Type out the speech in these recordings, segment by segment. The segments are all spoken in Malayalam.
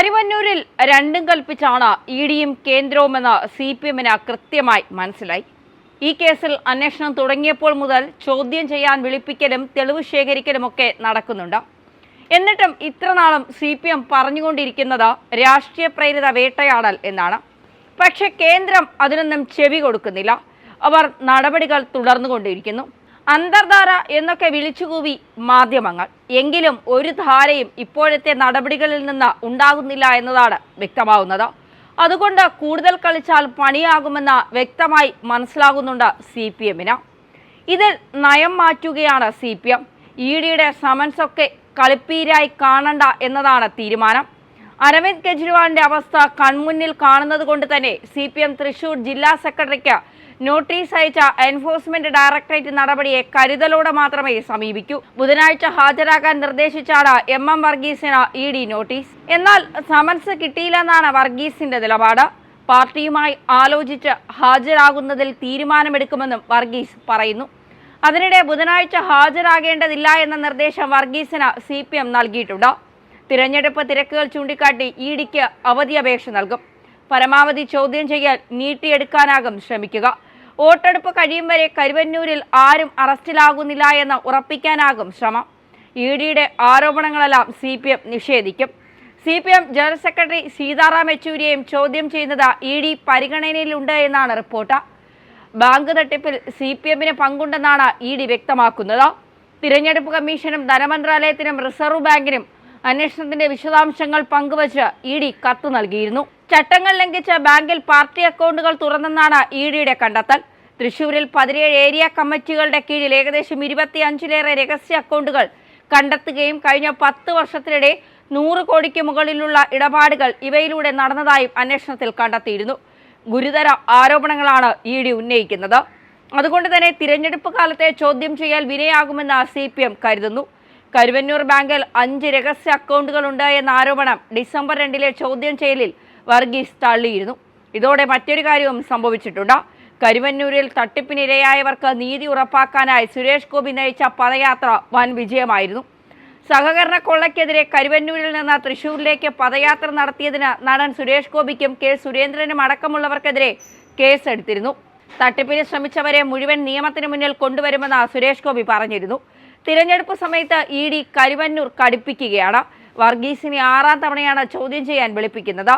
കരുവന്നൂരിൽ രണ്ടും കൽപ്പിച്ചാണ് ഇ ഡിയും കേന്ദ്രവുമെന്ന് സി പി എമ്മിന് കൃത്യമായി മനസ്സിലായി. ഈ കേസിൽ അന്വേഷണം തുടങ്ങിയപ്പോൾ മുതൽ ചോദ്യം ചെയ്യാൻ വിളിപ്പിക്കലും തെളിവ് ശേഖരിക്കലുമൊക്കെ നടക്കുന്നുണ്ട്. എന്നിട്ടും ഇത്രനാളും സി പി എം പറഞ്ഞുകൊണ്ടിരിക്കുന്നത് രാഷ്ട്രീയ പ്രേരിത വേട്ടയാടൽ എന്നാണ്. പക്ഷെ കേന്ദ്രം അതിനൊന്നും ചെവി കൊടുക്കുന്നില്ല. അവർ നടപടികൾ തുടർന്നുകൊണ്ടിരിക്കുന്നു. അന്തർധാര എന്നൊക്കെ വിളിച്ചുകൂവി മാധ്യമങ്ങൾ. എങ്കിലും ഒരു ധാരയും ഇപ്പോഴത്തെ നടപടികളിൽ നിന്ന് ഉണ്ടാകുന്നില്ല എന്നതാണ് വ്യക്തമാവുന്നത്. അതുകൊണ്ട് കൂടുതൽ കളിച്ചാൽ പണിയാകുമെന്ന് വ്യക്തമായി മനസ്സിലാകുന്നുണ്ട് സി പി എമ്മിന്. ഇതിൽ നയം മാറ്റുകയാണ് സി പി എം. ഇ ഡിയുടെ സമൻസൊക്കെ കളിപ്പീരായി കാണണ്ട എന്നതാണ് തീരുമാനം. അരവിന്ദ് കെജ്രിവാളിന്റെ അവസ്ഥ കൺമുന്നിൽ കാണുന്നത് കൊണ്ട് തന്നെ സി പി എം തൃശൂർ ജില്ലാ സെക്രട്ടറിക്ക് നോട്ടീസ് അയച്ച എൻഫോഴ്സ്മെന്റ് ഡയറക്ടറേറ്റ് നടപടിയെ കരുതലോടെ മാത്രമേ സമീപിക്കൂ. ബുധനാഴ്ച ഹാജരാകാൻ നിർദ്ദേശിച്ചാണ് എം എം വർഗീസിന് ഇ ഡി നോട്ടീസ്. എന്നാൽ സമൻസ് കിട്ടിയില്ലെന്നാണ് വർഗീസിന്റെ നിലപാട്. പാർട്ടിയുമായി ആലോചിച്ച് ഹാജരാകുന്നതിൽ തീരുമാനമെടുക്കുമെന്നും വർഗീസ് പറയുന്നു. അതിനിടെ ബുധനാഴ്ച ഹാജരാകേണ്ടതില്ല എന്ന നിർദ്ദേശം വർഗീസിന് സി പി എം നൽകിയിട്ടുണ്ട്. തിരഞ്ഞെടുപ്പ് തിരക്കുകൾ ചൂണ്ടിക്കാട്ടി ഇ ഡിക്ക് അവധി അപേക്ഷ നൽകും. പരമാവധി ചോദ്യം ചെയ്യാൻ നീട്ടിയെടുക്കാനാകും ശ്രമിക്കുക. വോട്ടെടുപ്പ് കഴിയും വരെ കരുവന്നൂരിൽ ആരും അറസ്റ്റിലാകുന്നില്ല എന്ന് ഉറപ്പിക്കാനാകും ശ്രമം. ഇ ഡിയുടെ ആരോപണങ്ങളെല്ലാം സി പി എം നിഷേധിക്കും. C P M general secretary Sitaram യെച്ചൂരിയെയും ചോദ്യം ചെയ്യുന്നത് ഇ ഡി പരിഗണനയിലുണ്ട് എന്നാണ് റിപ്പോർട്ട്. ബാങ്ക് തട്ടിപ്പിൽ സി പി എമ്മിന് പങ്കുണ്ടെന്നാണ് ഇ ഡി വ്യക്തമാക്കുന്നത്. തിരഞ്ഞെടുപ്പ് കമ്മീഷനും ധനമന്ത്രാലയത്തിനും റിസർവ് ബാങ്കിനും അന്വേഷണത്തിന്റെ വിശദാംശങ്ങൾ പങ്കുവച്ച് ഇ ഡി കത്ത് നൽകിയിരുന്നു. ചട്ടങ്ങൾ ലംഘിച്ച ബാങ്കിൽ പാർട്ടി അക്കൗണ്ടുകൾ തുറന്നെന്നാണ് ഇ ഡിയുടെ കണ്ടെത്തൽ. തൃശൂരിൽ പതിനേഴ് ഏരിയ കമ്മിറ്റികളുടെ കീഴിൽ ഏകദേശം ഇരുപത്തിയഞ്ചിലേറെ രഹസ്യ അക്കൗണ്ടുകൾ കണ്ടെത്തുകയും കഴിഞ്ഞ പത്ത് വർഷത്തിനിടെ നൂറ് കോടിക്ക് മുകളിലുള്ള ഇടപാടുകൾ ഇവയിലൂടെ നടന്നതായും അന്വേഷണത്തിൽ കണ്ടെത്തിയിരുന്നു. ഗുരുതര ആരോപണങ്ങളാണ് ഇ ഡി ഉന്നയിക്കുന്നത്. അതുകൊണ്ട് തന്നെ തിരഞ്ഞെടുപ്പ് കാലത്തെ ചോദ്യം ചെയ്യൽ വിനയാകുമെന്ന് സി പി എം കരുതുന്നു. കരുവന്നൂർ ബാങ്കിൽ അഞ്ച് രഹസ്യ അക്കൗണ്ടുകളുണ്ട് എന്ന ആരോപണം ഡിസംബർ രണ്ടിലെ ചോദ്യം ചെയ്യലിൽ വർഗീസ് തള്ളിയിരുന്നു. ഇതോടെ മറ്റൊരു കാര്യവും സംഭവിച്ചിട്ടുണ്ട്. കരുവന്നൂരിൽ തട്ടിപ്പിനിരയായവർക്ക് നീതി ഉറപ്പാക്കാനായി സുരേഷ് ഗോപി നയിച്ച പദയാത്ര വൻ വിജയമായിരുന്നു. സഹകരണ കൊള്ളയ്ക്കെതിരെ കരുവന്നൂരിൽ നിന്ന് തൃശൂരിലേക്ക് പദയാത്ര നടത്തിയതിന് നടൻ സുരേഷ് ഗോപിക്കും കെ സുരേന്ദ്രനും അടക്കമുള്ളവർക്കെതിരെ കേസെടുത്തിരുന്നു. തട്ടിപ്പിന് ശ്രമിച്ചവരെ മുഴുവൻ നിയമത്തിന് മുന്നിൽ കൊണ്ടുവരുമെന്ന് സുരേഷ് ഗോപി പറഞ്ഞിരുന്നു. തിരഞ്ഞെടുപ്പ് സമയത്ത് ഇ ഡി കരുവന്നൂർ കടുപ്പിക്കുകയാണ്. വർഗീസിനെ ആറാം തവണയാണ് ചോദ്യം ചെയ്യാൻ വിളിപ്പിക്കുന്നത്.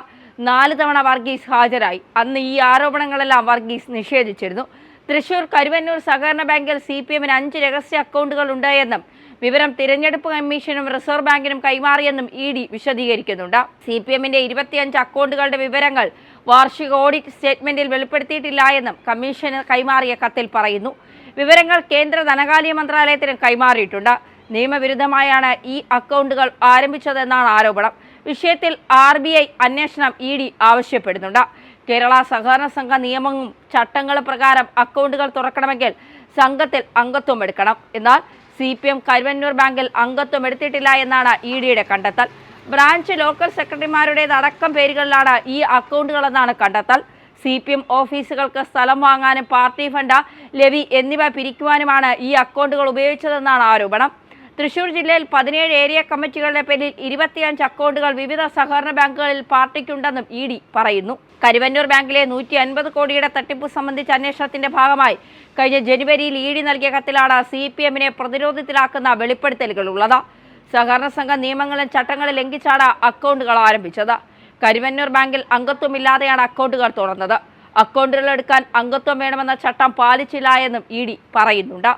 നാല് തവണ വർഗീസ് ഹാജരായി. അന്ന് ഈ ആരോപണങ്ങളെല്ലാം വർഗീസ് നിഷേധിച്ചിരുന്നു. തൃശൂർ കരുവന്നൂർ സഹകരണ ബാങ്കിൽ സി പി എമ്മിന് അഞ്ച് രഹസ്യ അക്കൗണ്ടുകൾ ഉണ്ടായെന്നും വിവരം തിരഞ്ഞെടുപ്പ് കമ്മീഷനും റിസർവ് ബാങ്കിനും കൈമാറിയെന്നും ഇ ഡി വിശദീകരിക്കുന്നുണ്ട്. സി പി എമ്മിന്റെ ഇരുപത്തിയഞ്ച് അക്കൗണ്ടുകളുടെ വിവരങ്ങൾ വാർഷിക ഓഡിറ്റ് സ്റ്റേറ്റ്മെന്റിൽ വെളിപ്പെടുത്തിയിട്ടില്ല എന്നും കമ്മീഷന് കൈമാറിയ കത്തിൽ പറയുന്നു. വിവരങ്ങൾ കേന്ദ്ര ധനകാര്യ മന്ത്രാലയത്തിന് കൈമാറിയിട്ടുണ്ട്. നിയമവിരുദ്ധമായാണ് ഈ അക്കൗണ്ടുകൾ ആരംഭിച്ചതെന്നാണ് ആരോപണം. വിഷയത്തിൽ ആർ ബി ഐ അന്വേഷണം ഇ ഡി ആവശ്യപ്പെടുന്നുണ്ട്. കേരള സഹകരണ സംഘ നിയമവും ചട്ടങ്ങളും പ്രകാരം അക്കൗണ്ടുകൾ തുറക്കണമെങ്കിൽ സംഘത്തിൽ അംഗത്വം എടുക്കണം. എന്നാൽ സി പി എം കരുവന്നൂർ ബാങ്കിൽ അംഗത്വം എടുത്തിട്ടില്ല എന്നാണ് ഇ ഡിയുടെ കണ്ടെത്തൽ. ബ്രാഞ്ച് ലോക്കൽ സെക്രട്ടറിമാരുടേത് അടക്കം പേരുകളിലാണ് ഈ അക്കൗണ്ടുകളെന്നാണ് കണ്ടെത്തൽ. സി പി എം ഓഫീസുകൾക്ക് സ്ഥലം വാങ്ങാനും പാർട്ടി ഫണ്ട് ലെവി എന്നിവ പിരിക്കുവാനുമാണ് ഈ അക്കൗണ്ടുകൾ ഉപയോഗിച്ചതെന്നാണ് ആരോപണം. തൃശൂർ ജില്ലയിൽ പതിനേഴ് ഏരിയ കമ്മിറ്റികളുടെ പേരിൽ ഇരുപത്തിയഞ്ച് അക്കൗണ്ടുകൾ വിവിധ സഹകരണ ബാങ്കുകളിൽ പാർട്ടിക്കുണ്ടെന്നും ഇ ഡി പറയുന്നു. കരുവന്നൂർ ബാങ്കിലെ നൂറ്റി അൻപത് കോടിയുടെ തട്ടിപ്പ് സംബന്ധിച്ച അന്വേഷണത്തിന്റെ ഭാഗമായി കഴിഞ്ഞ ജനുവരിയിൽ ഇ ഡി നൽകിയ കത്തിലാണ് സി പി എമ്മിനെ പ്രതിരോധത്തിലാക്കുന്ന വെളിപ്പെടുത്തലുകൾ ഉള്ളത് സഹകരണ സംഘ നിയമങ്ങളും ചട്ടങ്ങളും ലംഘിച്ചാണ് അക്കൗണ്ടുകൾ ആരംഭിച്ചത്. കരുവന്നൂർ ബാങ്കിൽ അംഗത്വമില്ലാതെയാണ് അക്കൗണ്ടുകൾ തുറന്നത്. അക്കൗണ്ടുകൾ എടുക്കാൻ അംഗത്വം വേണമെന്ന ചട്ടം പാലിച്ചില്ല എന്നും ഇ ഡി പറയുന്നുണ്ട്.